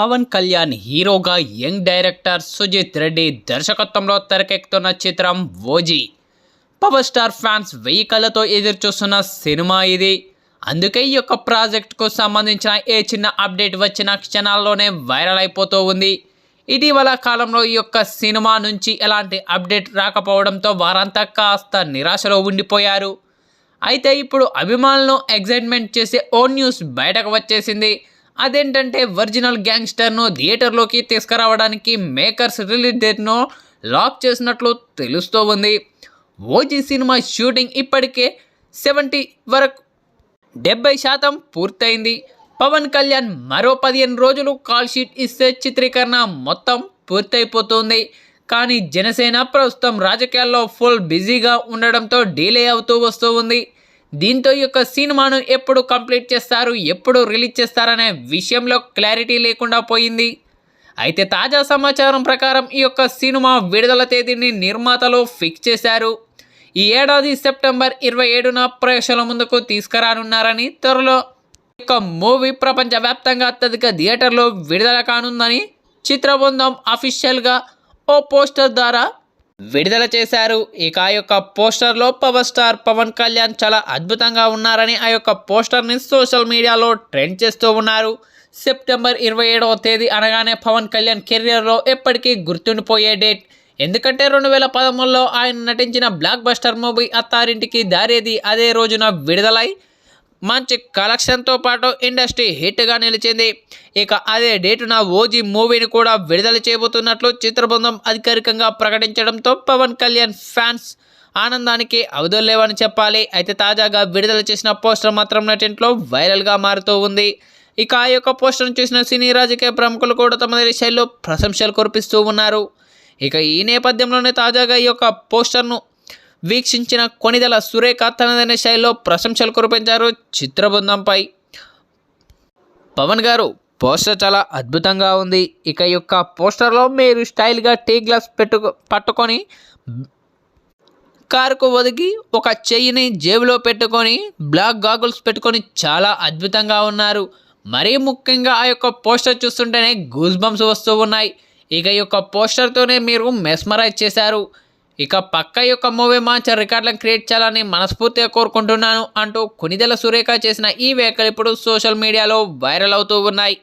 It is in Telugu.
పవన్ కళ్యాణ్ హీరోగా యంగ్ డైరెక్టర్ సుజిత్ రెడ్డి దర్శకత్వంలో తెరకెక్కుతున్న చిత్రం ఓజీ. పవర్ స్టార్ ఫ్యాన్స్ వెయ్యి కళ్ళతో ఎదురుచూస్తున్న సినిమా ఇది. అందుకే ఈ యొక్క ప్రాజెక్టుకు సంబంధించిన ఏ చిన్న అప్డేట్ వచ్చిన క్షణాల్లోనే వైరల్ అయిపోతూ ఉంది. ఇటీవల కాలంలో ఈ యొక్క సినిమా నుంచి ఎలాంటి అప్డేట్ రాకపోవడంతో వారంతా కాస్త నిరాశలో ఉండిపోయారు. అయితే ఇప్పుడు అభిమానులను ఎగ్జైట్మెంట్ చేసే ఓ న్యూస్ బయటకు వచ్చేసింది. అదేంటంటే ఒరిజినల్ గ్యాంగ్స్టర్ను థియేటర్లోకి తీసుకురావడానికి మేకర్స్ రిలీజ్ డేట్ను లాక్ చేసినట్లు తెలుస్తూ ఉంది. ఓజీ సినిమా షూటింగ్ ఇప్పటికే సెవెంటీ వరకు. డెబ్బై శాతం పూర్తయింది. పవన్ కళ్యాణ్ మరో పదిహేను రోజులు కాల్ షీట్ ఇస్తే చిత్రీకరణ మొత్తం పూర్తయిపోతుంది. కానీ జనసేన ప్రస్తుతం రాజకీయాల్లో ఫుల్ బిజీగా ఉండడంతో డిలే అవుతూ వస్తూ ఉంది. దీంతో ఈ యొక్క సినిమాను ఎప్పుడు కంప్లీట్ చేస్తారు ఎప్పుడు రిలీజ్ చేస్తారనే విషయంలో క్లారిటీ లేకుండా పోయింది. అయితే తాజా సమాచారం ప్రకారం ఈ యొక్క సినిమా విడుదల తేదీని నిర్మాతలు ఫిక్స్ చేశారు. ఈ ఏడాది సెప్టెంబర్ ఇరవై ఏడున ప్రేక్షకుల ముందుకు తీసుకురానున్నారని త్వరలో ఈ యొక్క మూవీ ప్రపంచవ్యాప్తంగా అత్యధిక థియేటర్లో విడుదల కానుందని చిత్రబృందం అఫీషియల్గా ఓ పోస్టర్ ద్వారా విడుదల చేశారు. ఇక ఆ యొక్క పోస్టర్లో పవర్ స్టార్ పవన్ కళ్యాణ్ చాలా అద్భుతంగా ఉన్నారని ఆ యొక్క పోస్టర్ని సోషల్ మీడియాలో ట్రెండ్ చేస్తూ ఉన్నారు. సెప్టెంబర్ ఇరవై ఏడవ తేదీ అనగానే పవన్ కళ్యాణ్ కెరియర్లో ఎప్పటికీ గుర్తుండిపోయే డేట్. ఎందుకంటే రెండు వేల పదమూడులో ఆయన నటించిన blockbuster movie Attarintiki Daredi అదే రోజున విడుదలై మంచి కలెక్షన్తో పాటు ఇండస్ట్రీ హిట్గా నిలిచింది. ఇక అదే డేటున ఓజీ మూవీని కూడా విడుదల చేయబోతున్నట్లు చిత్రబృందం అధికారికంగా ప్రకటించడంతో పవన్ కళ్యాణ్ ఫ్యాన్స్ ఆనందానికి అవధులేవని చెప్పాలి. అయితే తాజాగా విడుదల చేసిన పోస్టర్ మాత్రం నటింట్లో వైరల్గా మారుతూ ఉంది. ఇక ఆ యొక్క పోస్టర్ను చూసిన సినీ రాజకీయ ప్రముఖులు కూడా తమ శైలిలో ప్రశంసలు కురిపిస్తూ ఉన్నారు. ఇక ఈ నేపథ్యంలోనే తాజాగా ఈ యొక్క పోస్టర్ను వీక్షించిన కొనిదల సురేఖ తనదైన శైలిలో ప్రశంసలు కురిపించారు చిత్రబృందంపై. పవన్ గారు పోస్టర్ చాలా అద్భుతంగా ఉంది. ఇక యొక్క పోస్టర్లో మీరు స్టైల్గా టీ గ్లాస్ పెట్టుకు పట్టుకొని కారుకు ఒదిగి ఒక చెయ్యిని జేబులో పెట్టుకొని బ్లాక్ గాగుల్స్ పెట్టుకొని చాలా అద్భుతంగా ఉన్నారు. మరీ ముఖ్యంగా ఆ యొక్క పోస్టర్ చూస్తుంటేనే గూస్ బంప్స్ వస్తూ ఉన్నాయి. ఇక ఈ యొక్క పోస్టర్తోనే మీరు మెస్మరైజ్ చేశారు. ఇక పక్క యొక్క మూవీ మంచి రికార్డులను క్రియేట్ చేయాలని మనస్ఫూర్తిగా కోరుకుంటున్నాను అంటూ కొనిదెల సురేఖ చేసిన ఈ వ్యాఖ్యలు ఇప్పుడు సోషల్ మీడియాలో వైరల్ అవుతూ ఉన్నాయి.